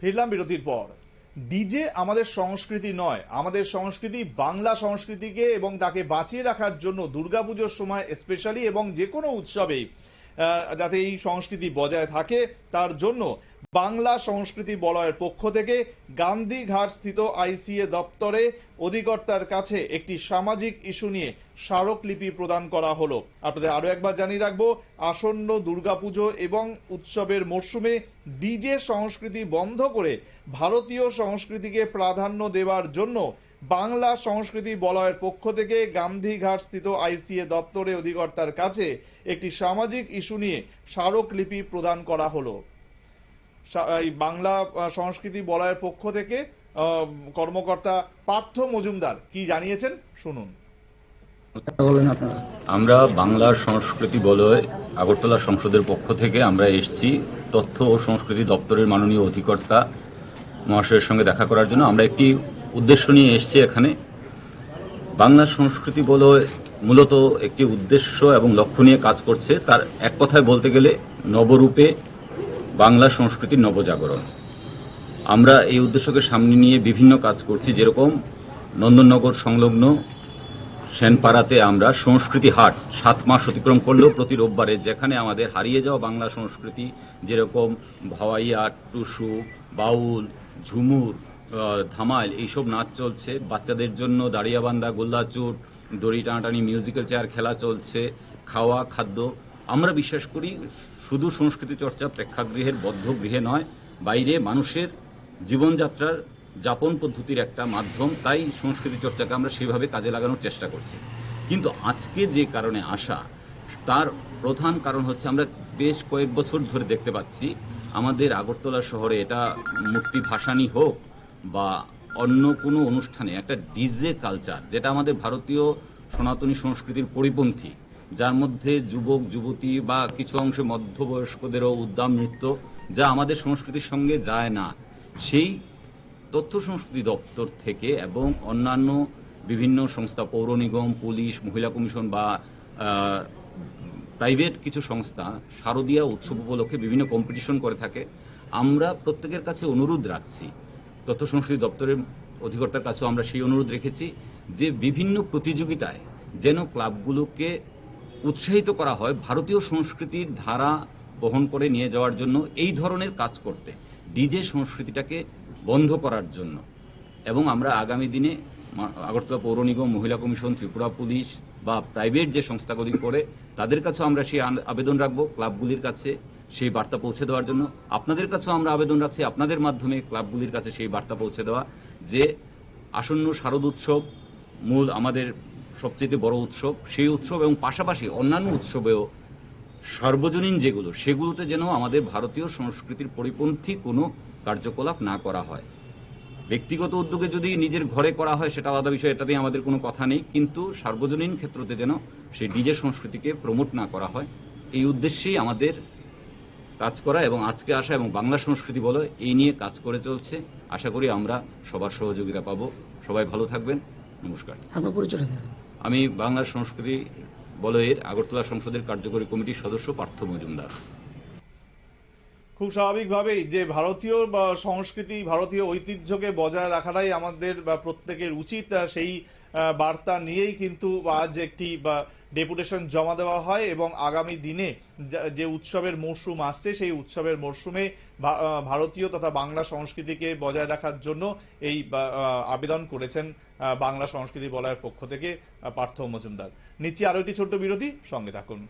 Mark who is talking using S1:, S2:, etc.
S1: ফিরলাম বিরতির পর। ডিজে আমাদের সংস্কৃতি নয়, আমাদের সংস্কৃতি বাংলা সংস্কৃতিকে এবং তাকে বাঁচিয়ে রাখার জন্য দুর্গাপুজোর সময় স্পেশালি এবং যে কোনো উৎসবেই যাতে এই সংস্কৃতি বজায় থাকে, তার জন্য বাংলা সংস্কৃতি বলয়ের পক্ষ থেকে গান্ধীঘাট স্থিত আইসিএ দপ্তরে অধিকর্তার কাছে একটি সামাজিক ইস্যু নিয়ে স্মারকলিপি প্রদান করা হলো। আপনাদের আরও একবার জানিয়ে রাখব, আসন্ন দুর্গাপুজো এবং উৎসবের মরশুমে ডিজে সংস্কৃতি বন্ধ করে ভারতীয় সংস্কৃতিকে প্রাধান্য দেওয়ার জন্য বাংলা সংস্কৃতি বলয়ের পক্ষ থেকে গান্ধীঘাট স্থিত আইসিএ দপ্তরে অধিকর্তার কাছে একটি সামাজিক ইস্যু নিয়ে স্মারকলিপি প্রদান করা হলো। এই বাংলা সংস্কৃতি বলয়ের পক্ষ থেকে কর্মকর্তা পার্থ মজুমদার কি জানিয়েছেন? শুনুন।
S2: কথা বলেন আপনারা।
S3: আমরা বাংলার সংস্কৃতি বলয় আগরতলা সংসদের পক্ষ থেকে আমরা এসেছি তথ্য ও সংস্কৃতি দপ্তরের মাননীয় অধিকর্তা মহাশয়ের সঙ্গে দেখা করার জন্য। আমরা একটি উদ্দেশ্য নিয়ে এসেছি এখানে। বাংলা সংস্কৃতি বলয় মূলত একটি উদ্দেশ্য এবং লক্ষ্য নিয়ে কাজ করছে। তার এক কথায় বলতে গেলে নবরূপে বাংলা সংস্কৃতির নবজাগরণ। আমরা এই উদ্দেশ্যকে সামনে নিয়ে বিভিন্ন কাজ করছি, যেরকম নন্দননগর সংলগ্ন সেনপাড়াতে আমরা সংস্কৃতি হাট সাত মাস অতিক্রম করলেও প্রতি রোববারে যেখানে আমাদের হারিয়ে যাওয়া বাংলা সংস্কৃতি, যেরকম ভাওয়াইয়া, টুসু, বাউল, ঝুমুর ধামাইল এইসব নাচ চলছে। বাচ্চাদের জন্য দাঁড়িয়াবান্ধা গোল্লাচুট দড়ি টানাটানি মিউজিক্যাল চেয়ার, খেলা চলছে। খাওয়া, খাদ্য আমরা বিশ্বাস করি শুধু সংস্কৃতি চর্চা প্রেক্ষাগৃহের বদ্ধ গৃহে নয়, বাইরে মানুষের জীবনযাত্রার যাপন পদ্ধতির একটা মাধ্যম, তাই সংস্কৃতি চর্চাকে আমরা সেইভাবে কাজে লাগানোর চেষ্টা করছি। কিন্তু আজকে যে কারণে আসা, তার প্রধান কারণ হচ্ছে আমরা বেশ কয়েক বছর ধরে দেখতে পাচ্ছি, আমাদের আগরতলা শহরে এটা মূর্তি ভাসানি হোক বা অন্য কোনো অনুষ্ঠানে একটা ডিজে কালচার, যেটা আমাদের ভারতীয় সনাতনী সংস্কৃতির পরিপন্থী যার মধ্যে যুবক, যুবতী বা কিছু অংশে মধ্যবয়স্কদেরও উদ্দাম নৃত্য যা আমাদের সংস্কৃতির সঙ্গে যায় না। সেই তথ্য সংস্কৃতি দপ্তর থেকে এবং অন্যান্য বিভিন্ন সংস্থা, পৌর নিগম, পুলিশ, মহিলা কমিশন বা প্রাইভেট কিছু সংস্থা শারদীয়া উৎসব উপলক্ষে বিভিন্ন কম্পিটিশন করে থাকে। আমরা প্রত্যেকের কাছে অনুরোধ রাখছি, তথ্য সংস্কৃতি দপ্তরের অধিকর্তার কাছেও আমরা সেই অনুরোধ রেখেছি যে বিভিন্ন প্রতিযোগিতায় যেন ক্লাবগুলোকে উৎসাহিত করা হয় ভারতীয় সংস্কৃতির ধারা বহন করে নিয়ে যাওয়ার জন্য এই ধরনের কাজ করতে, ডিজে সংস্কৃতিটাকে বন্ধ করার জন্য। এবং আমরা আগামী দিনে আগরতলা পৌর নিগম, মহিলা কমিশন, ত্রিপুরা পুলিশ বা প্রাইভেট যে সংস্থাগুলি করে, তাদের কাছেও আমরা সেই আবেদন রাখব ক্লাবগুলির কাছে সেই বার্তা পৌঁছে দেওয়ার জন্য। আপনাদের কাছেও আমরা আবেদন রাখছি আপনাদের মাধ্যমে ক্লাবগুলির কাছে সেই বার্তা পৌঁছে দেওয়া যে আসন্ন শারদ উৎসব মূল আমাদের সবচেয়ে বড় উৎসব। সেই উৎসব এবং পাশাপাশি অন্যান্য উৎসবেও সার্বজনীন যেগুলো, সেগুলোতে যেন আমাদের ভারতীয় সংস্কৃতির পরিপন্থী কোনো কার্যকলাপ না করা হয়। ব্যক্তিগত উদ্যোগে যদি নিজের ঘরে করা হয়, সেটা আলাদা বিষয় এটাতে আমাদের কোনো কথা নেই। কিন্তু সার্বজনীন ক্ষেত্রতে যেন সেই ডিজে সংস্কৃতিকে প্রমোট না করা হয়, এই উদ্দেশ্যেই আমাদের কাজ করা এবং আজকে আসা এবং বাংলা সংস্কৃতি বলো, এই নিয়ে কাজ করে চলছে। আশা করি আমরা সবার সহযোগিতা পাবো। সবাই ভালো থাকবেন। নমস্কার।
S2: পরিচয়
S3: আমি বাংলা সংস্কৃতি বলয়ের আগরতলা সংসদের কার্যকরী কমিটির সদস্য পার্থ মজুমদার।
S1: খুব স্বাভাবিকভাবেই যে ভারতীয় সংস্কৃতি, ভারতীয় ঐতিহ্যকে বজায় রাখাটাই আমাদের প্রত্যেকের উচিত। সেই বার্তা নিয়েই কিন্তু আজ একটি ডেপুটেশন জমা দেওয়া হয় এবং আগামী দিনে যে উৎসবের মরশুম আসছে, সেই উৎসবের মরশুমে ভারতীয় তথা বাংলা সংস্কৃতিকে বজায় রাখার জন্য এই আবেদন করেছেন বাংলা সংস্কৃতি বলয়ের পক্ষ থেকে পার্থ মজুমদার। নিচ্ছি আরও একটি ছোট্ট বিরতি, সঙ্গে থাকুন।